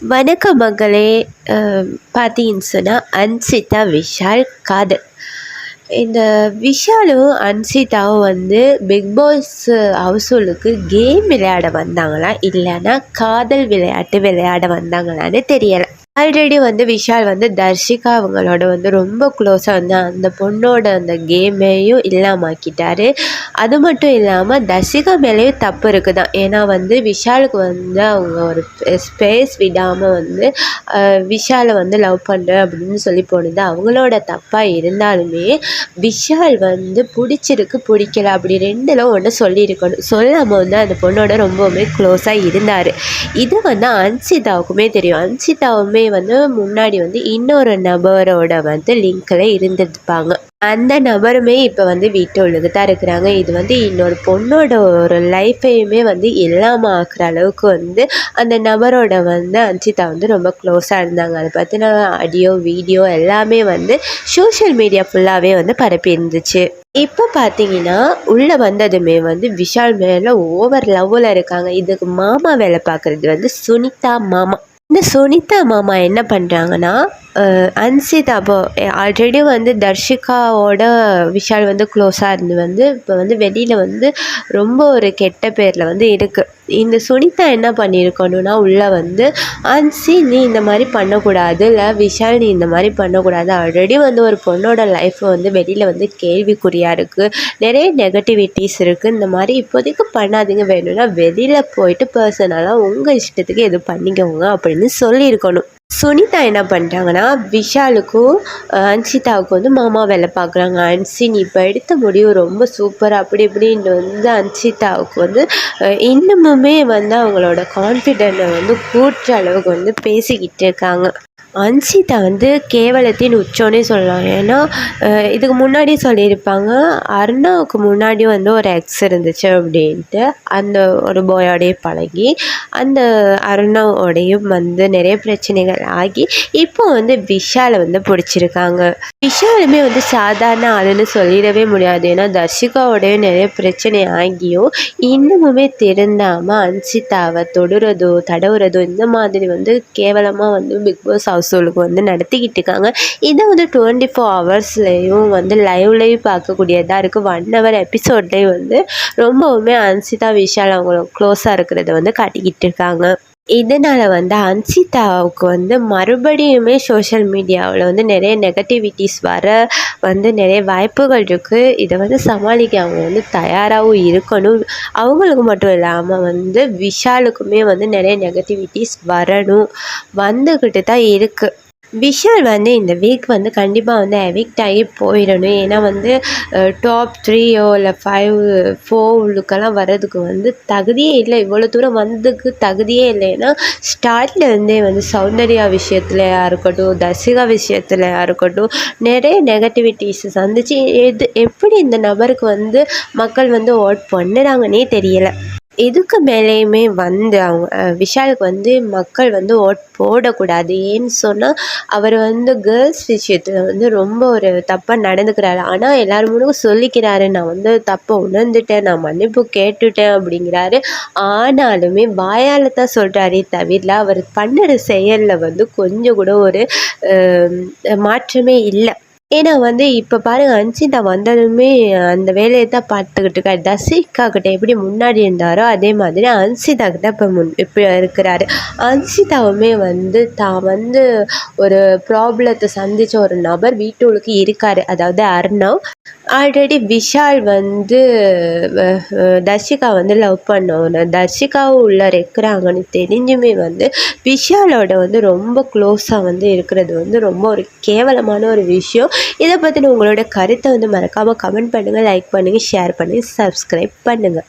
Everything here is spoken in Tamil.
வணக்க மகளே பார்த்தீங்கன்னு சொன்னால் அன்சிதா விஷால் காதல். இந்த விஷாலும் அன்சிதாவும் வந்து பிக் பாஸ் ஹவுஸ்ஃபுல்லுக்கு கேம் விளையாட வந்தாங்களா? இல்லைன்னா காதல் விளையாட்டு விளையாட வந்தாங்களான்னு தெரியலை. ஆல்ரெடி வந்து விஷால் வந்து தர்ஷிகா அவங்களோட வந்து ரொம்ப க்ளோஸாக வந்து அந்த பொண்ணோட அந்த கேமையும் இல்லாமாக்கிட்டாரு அது மட்டும் இல்லாமல் தர்ஷிகா மேலேயும் தப்பு இருக்குது தான் ஏன்னா வந்து விஷாலுக்கு வந்து அவங்க ஒரு ஸ்பேஸ் விடாமல் வந்து விஷாலை வந்து லவ் பண்ணுறேன் அப்படின்னு சொல்லி போனது அவங்களோட தப்பாக இருந்தாலுமே விஷால் வந்து பிடிச்சிருக்கு பிடிக்கல அப்படி ரெண்டில் ஒன்று சொல்லியிருக்கணும். சொல்லாமல் வந்து அந்த பொண்ணோட ரொம்பவுமே க்ளோஸாக இருந்தார். இது வந்து அன்சிதாவுக்குமே தெரியும். அன்சிதாவுமே வந்து முன்னாடி வந்து இன்னொரு நபரோட வந்து லிங்க்கில் இருந்திருப்பாங்க. அந்த நபருமே இப்போ வந்து வீட்டு தான் இருக்கிறாங்க. இது வந்து இன்னொரு பொண்ணோட ஒரு லைஃப்பையுமே வந்து இல்லாமல் ஆக்குற அளவுக்கு வந்து அந்த நபரோட வந்து அஞ்சிதா வந்து ரொம்ப க்ளோஸாக இருந்தாங்க. அதை பற்றின ஆடியோ வீடியோ எல்லாமே வந்து சோஷியல் மீடியா ஃபுல்லாகவே வந்து பரப்பி இருந்துச்சு இப்போ பார்த்தீங்கன்னா உள்ளே வந்ததுமே வந்து விஷால் மேலே ஓவர் லவ்வில் இருக்காங்க. இதுக்கு மாமா வேலை பார்க்குறது வந்து சுனிதா மாமா. இந்த சுனிதா மாமா என்ன பண்ணுறாங்கன்னா அன்சிதா அப்போ ஆல்ரெடி வந்து தர்ஷிகாவோட விஷால் வந்து க்ளோஸாக இருந்து வந்து இப்போ வந்து வெளியில் வந்து ரொம்ப ஒரு கெட்ட பேரில் வந்து இருக்குது இந்த சுனிதா என்ன பண்ணியிருக்கணும்னா உள்ளே வந்து அன்சி நீ இந்த மாதிரி பண்ணக்கூடாது இல்லை விஷால் நீ இந்த மாதிரி பண்ணக்கூடாது. ஆல்ரெடி வந்து ஒரு பொண்ணோட லைஃப் வந்து வெளியில் வந்து கேள்விக்குறியாக இருக்குது நிறைய நெகட்டிவிட்டிஸ் இருக்குது இந்த மாதிரி இப்போதைக்கு பண்ணாதீங்க. வேணும்னா வெளியில் போயிட்டு பர்சனலாக உங்கள் இஷ்டத்துக்கு எது பண்ணிக்கோங்க அப்படின்னு சொல்லியிருக்கணும். சுனிதா என்ன பண்ணுறாங்கன்னா விஷாலுக்கும் அன்சிதாவுக்கும் வந்து மாமா வேலை பார்க்குறாங்க. அன்சி நீ இப்போ எடுத்த முடிவு ரொம்ப சூப்பர் அப்படி இப்படின்னு வந்து அன்சிதாவுக்கு வந்து இன்னமுமே வந்து அவங்களோட கான்ஃபிடென்ட்டை வந்து கூட்டுற அளவுக்கு வந்து பேசிக்கிட்டு இருக்காங்க. அன்சிதா வந்து கேவலத்தின் உச்சோன்னே சொல்லலாம். ஏன்னா இதுக்கு முன்னாடி சொல்லியிருப்பாங்க அருணாவுக்கு முன்னாடி வந்து ஒரு எக்ஸ் இருந்துச்சு அப்படின்ட்டு. அந்த ஒரு பாயோடையே பழகி அந்த அருணாவோடையும் வந்து நிறைய பிரச்சனைகள் ஆகி இப்போ வந்து விஷாலை வந்து பிடிச்சிருக்காங்க. விஷாலுமே வந்து சாதாரண ஆளுன்னு சொல்லிடவே முடியாது. ஏன்னா தர்ஷிகாவோடையும் நிறைய பிரச்சனை ஆகியும் இன்னமுமே திருந்தாமல் அன்சிதாவை தொடுறதோ தடவுறதோ இந்த மாதிரி வந்து கேவலமாக வந்து பிக் பாஸ் ஹவுஸ்ஹோல்டுக்கு வந்து நடத்திக்கிட்டு இருக்காங்க. இதை வந்து டுவெண்ட்டி ஃபோர் ஹவர்ஸ்லேயும் வந்து லைவ்லேயும் பார்க்கக்கூடியதாக இருக்குது ஒன் ஹவர் எபிசோட்லேயும் வந்து ரொம்பவுமே அன்சிதா விஷால் அவங்களும் க்ளோஸாக இருக்கிறத வந்து காட்டிக்கிட்டு இருக்காங்க. இதனால் வந்து அன்சிதாவுக்கு வந்து மறுபடியுமே சோஷியல் மீடியாவில் வந்து நிறைய நெகட்டிவிட்டிஸ் வர வந்து நிறைய வாய்ப்புகள் இருக்குது இதை வந்து சமாளிக்க அவங்க வந்து தயாராகவும் இருக்கணும். அவங்களுக்கு மட்டும் இல்லாமல் வந்து விஷாலுக்குமே வந்து நிறைய நெகட்டிவிட்டிஸ் வரணும். வந்துக்கிட்டு தான் இருக்குது விஷால் வந்து இந்த வீக் வந்து கண்டிப்பாக வந்து எவிக்ட் ஆகி போயிடணும். ஏன்னா வந்து டாப் த்ரீயோ இல்லை ஃபைவ் ஃபோர்லுக்கெல்லாம் வர்றதுக்கு வந்து தகுதியே இல்லை. இவ்வளோ தூரம் வந்ததுக்கு தகுதியே இல்லை. ஏன்னா ஸ்டார்ட்லேருந்தே வந்து சௌந்தர்யா விஷயத்துலையா இருக்கட்டும் தர்சிகா விஷயத்துலையா இருக்கட்டும் நிறைய நெகட்டிவிட்டிஸ் சந்திச்சு எது எப்படி இந்த நபருக்கு வந்து மக்கள் வந்து ஓட் பண்ணுறாங்கன்னே தெரியலை. இதுக்கு மேலேயுமே வந்து அவங்க விஷாலுக்கு வந்து மக்கள் வந்து ஓட் போடக்கூடாது. ஏன்னு சொன்னால் அவர் வந்து கேர்ள்ஸ் விஷயத்தில் வந்து ரொம்ப ஒரு தப்பாக நடந்துக்கிறாரு. ஆனால் எல்லோரும் சொல்லிக்கிறாரு நான் வந்து தப்பை உணர்ந்துட்டேன் நான் மன்னிப்பு கேட்டுட்டேன் அப்படிங்கிறாரு. ஆனாலுமே வாயால் தான் சொல்கிறாரே தவிர அவர் பண்ணுற செயலில் வந்து கொஞ்சம் கூட ஒரு மாற்றமே இல்லை. ஏன்னா வந்து இப்போ பாருங்கள் அன்சிதா வந்ததுமே அந்த வேலையை தான் பார்த்துக்கிட்டு இருக்காரு தசிகா கிட்ட எப்படி முன்னாடி இருந்தாரோ அதே மாதிரி அன்சிதா கிட்ட இப்போ முன் இப்போ இருக்கிறாரு. அன்சிதாவுமே வந்து தான் வந்து ஒரு ப்ராப்ளத்தை சந்தித்த ஒரு நபர் வீட்டுக்கு இருக்கார். அதாவது அர்ணவ். ஆல்ரெடி விஷால் வந்து தர்ஷிகா வந்து லவ் பண்ணவன தர்ஷிகாவும் உள்ளே இருக்கிறாங்கன்னு தெரிஞ்சுமே வந்து விஷாலோட வந்து ரொம்ப க்ளோஸாக வந்து இருக்கிறது வந்து ரொம்ப ஒரு கேவலமான ஒரு விஷயம். இதை பற்றின உங்களோட கருத்தை வந்து மறக்காமல் கமெண்ட் பண்ணுங்கள் லைக் பண்ணுங்கள் ஷேர் பண்ணுங்கள் சப்ஸ்கிரைப் பண்ணுங்கள்